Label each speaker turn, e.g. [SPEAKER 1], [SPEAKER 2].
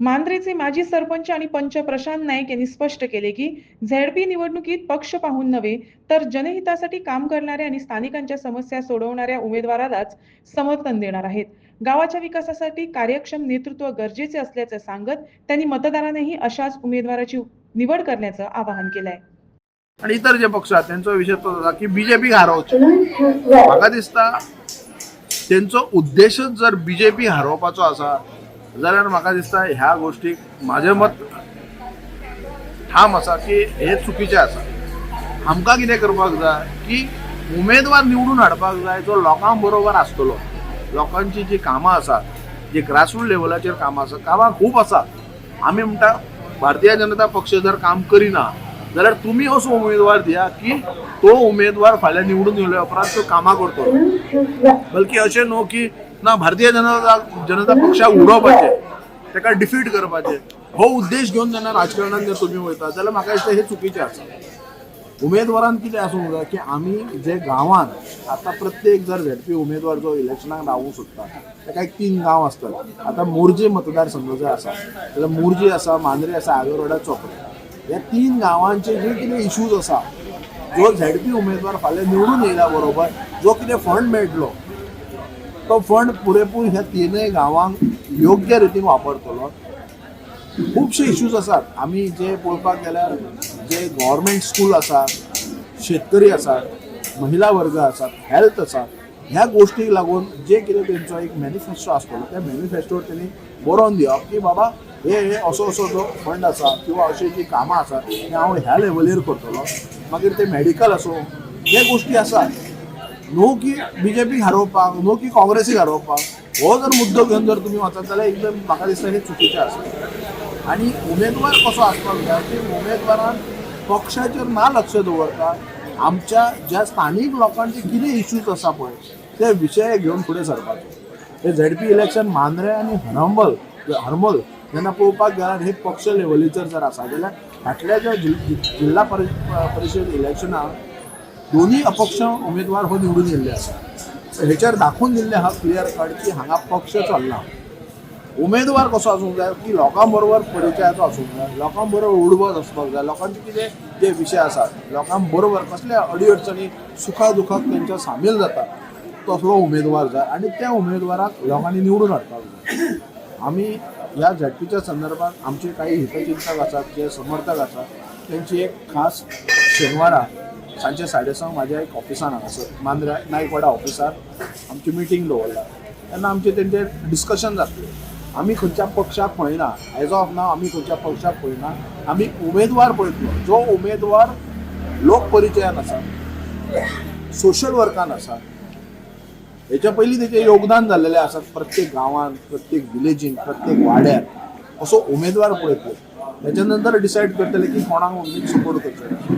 [SPEAKER 1] मांद्रेचे माजी सरपंच आणि पंच प्रशांत नाईक यांनी स्पष्ट केले की झेडपी निवडणुकीत पक्ष पाहून नव्हे तर जनहितासाठी काम करणाऱ्या आणि स्थानिकांच्या समस्या सोडवणाऱ्या उमेदवारालाच समर्थन देणार आहेत. गावाच्या विकासासाठी कार्यक्षम नेतृत्व गरजेचे असल्याचं सांगत त्यांनी मतदारांनाही अशाच उमेदवाराची निवड करण्याचं आवाहन केलंय.
[SPEAKER 2] आणि इतर जे पक्ष आहेत त्यांचा विषय तो की बीजेपी हारोवचे म्हाका दिसता त्यांचो उद्देशच जर बीजेपी हारोवपाचो आसा जाल्यार म्हाका दिसता ह्या गोष्टीक माझें मत ठाम आसा की हे चुकीचें आसा आमकां कितें करपाक जाय की उमेदवार निवडून हाडपाक जाय जो लोकां बरोबर आसतलो. लोकांची जी कामां आसात जी ग्रासरूट लेवलाचेर कामां आसा कामां खूब आसा आमी म्हणटा भारतीय जनता पक्ष जर काम करिना जाल्यार तुमी असो उमेदवार दिया की तो उमेदवार फाल्यां निवडून येयल्या उपरांत तो कामां करतलो. बल्कि अशें न्हू की ना भारतीय जनता जनता पक्षाक उडोवपाचें ताका डिफीट करपाचे हो उद्देश घेवन जेन्ना राजकारणात जर तुम्ही वयता जाल्यार म्हाका दिसता हें चुकीचें आसा उमेदवारान कितें आसूंक जाय की आमी जे गांवांत आतां प्रत्येक जर झेडपी उमेदवार जो इलेक्शनाक रावूंक सोदता ताका एक तीन गांव आसतले आतां मोर्जे मतदारसंघ जो आसा जाल्यार मोर्जे आसा मांद्रे आसा आगरवाडा चोपडे. ह्या तीन गांवांचे जे कितें इश्यूज आसा जो झेडपी उमेदवार फाल्यां निवडून येयल्या बरोबर जो कितें फंड मेळटलो तो फंड पुरेपूर ह्या तिनूय गांवांक योग्य रितीन वापरतलो. खुबशे इश्यूज आसात आमी जे पळोवपाक गेल्यार जे गव्हर्मेंट स्कूल आसात शेतकरी आसात महिला वर्ग आसात हेल्थ आसात ह्या गोश्टीक लागून जे कितें तेंचो एक मॅनिफेस्टो आसतलो त्या मॅनिफेस्टोर तेणी बरोवन दिवप की बाबा हे हे असो असो जो फंड आसा किंवा अशी जी कामां आसात ती हांव ह्या लेवलीर करतलो. मागीर ते मेडिकल असो हे गोश्टी आसात न्हू की बीजेपीक हारोवपाक नो की काँग्रेसीक हारोवपाक हो जर मुद्दो घेवन जर तुमी वचत जाल्यार एकदम म्हाका दिसता हे चुकीचें आसा आनी उमेदवार कसो आसपाक जाय की उमेदवारान पक्षाचेर ना लक्ष दवरता आमच्या ज्या स्थानीक लोकांचे कितें इश्यूज आसा पळय ते विशय घेवन फुडें सरपाचे. हे झेडपी इलेक्शन मांद्रे आनी हरंबल हरमल जेन्ना पळोवपाक गेल्यार हे पक्ष लेवलीचेर जर आसा जाल्यार फाटल्या ज्या जिल्हा परि परिशद इलेक्शनाक दोन्ही अपक्ष उमेदवार हो निवडून येयल्ले आसा हेचेर दाखोवन दिल्ले हा क्लियर कट की हांगा पक्ष चलना उमेदवार कसो आसूंक जाय की लोकां बरोबर परिचयाचो आसूंक जाय लोकां बरोबर उडबत आसपाक जाय लोकांचे कितें जे विशय आसात लोकां बरोबर कसल्या अडीअडचणी सुखा दुखाक तेंच्या सामील जाता तसलो उमेदवार जाय आनी त्या उमेदवाराक लोकांनी निवडून हाडपाक जाय आमी ह्या झडपीच्या संदर्भात आमचे काही हितचिंतक आसात जे समर्थक आसात त्यांची एक खास शेनवारा सांजचे साडेसंक म्हाज्या एक ऑफिसान हांगासर मांद्रा नायकवाडा ऑफिसार आमची मिटींग दवरला तेन्ना आमचे तेंचे डिस्कशन जातले आमी खंयच्या पक्षाक पळयना एज ऑफ नाव आमी खंयच्या पक्षाक पळयना आमी उमेदवार पळयतलो जो उमेदवार लोकपरिचयान आसा सोशल वर्कान आसा हेच्या पयलीं तेचें योगदान जाल्लेलें आसा प्रत्येक गांवांत प्रत्येक विलेजीन प्रत्येक वाड्यार असो उमेदवार पळयतलो त्याच्या नंतर डिसायड करतले की कोणाक सपोर्ट करचो